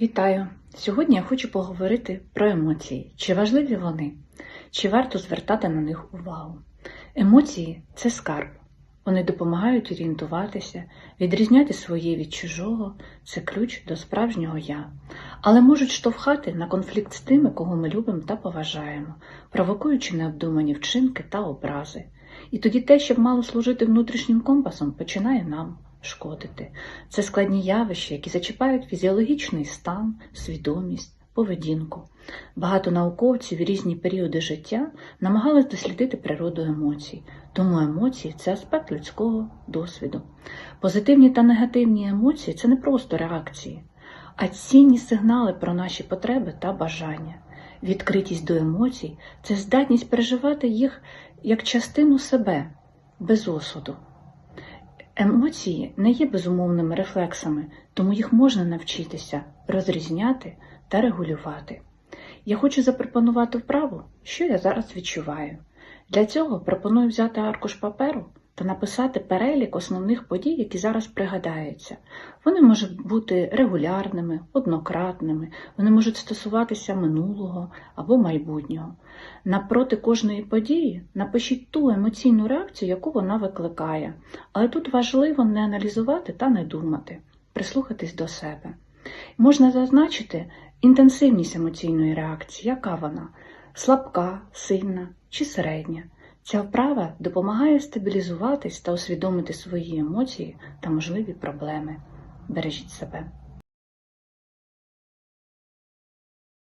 Вітаю! Сьогодні я хочу поговорити про емоції. Чи важливі вони? Чи варто звертати на них увагу? Емоції це скарб. Вони допомагають орієнтуватися, відрізняти своє від чужого це ключ до справжнього я, але можуть штовхати на конфлікт з тими, кого ми любимо та поважаємо, провокуючи необдумані вчинки та образи. І тоді те, що мало служити внутрішнім компасом, починає нам шкодити. Це складні явища, які зачіпають фізіологічний стан, свідомість, поведінку. Багато науковців в різні періоди життя намагались дослідити природу емоцій, тому емоції це аспект людського досвіду. Позитивні та негативні емоції це не просто реакції, а цінні сигнали про наші потреби та бажання. Відкритість до емоцій це здатність переживати їх як частину себе без осуду. Емоції не є безумовними рефлексами, тому їх можна навчитися розрізняти та регулювати. Я хочу запропонувати вправу, що я зараз відчуваю. Для цього пропоную взяти аркуш паперу та написати перелік основних подій, які зараз пригадаються. Вони можуть бути регулярними, однократними, вони можуть стосуватися минулого або майбутнього. Напроти кожної події напишіть ту емоційну реакцію, яку вона викликає. Але тут важливо не аналізувати та не думати, прислухатись до себе. Можна зазначити інтенсивність емоційної реакції, яка вона слабка, сильна чи середня. Ця вправа допомагає стабілізуватись та усвідомити свої емоції та можливі проблеми. Бережіть себе.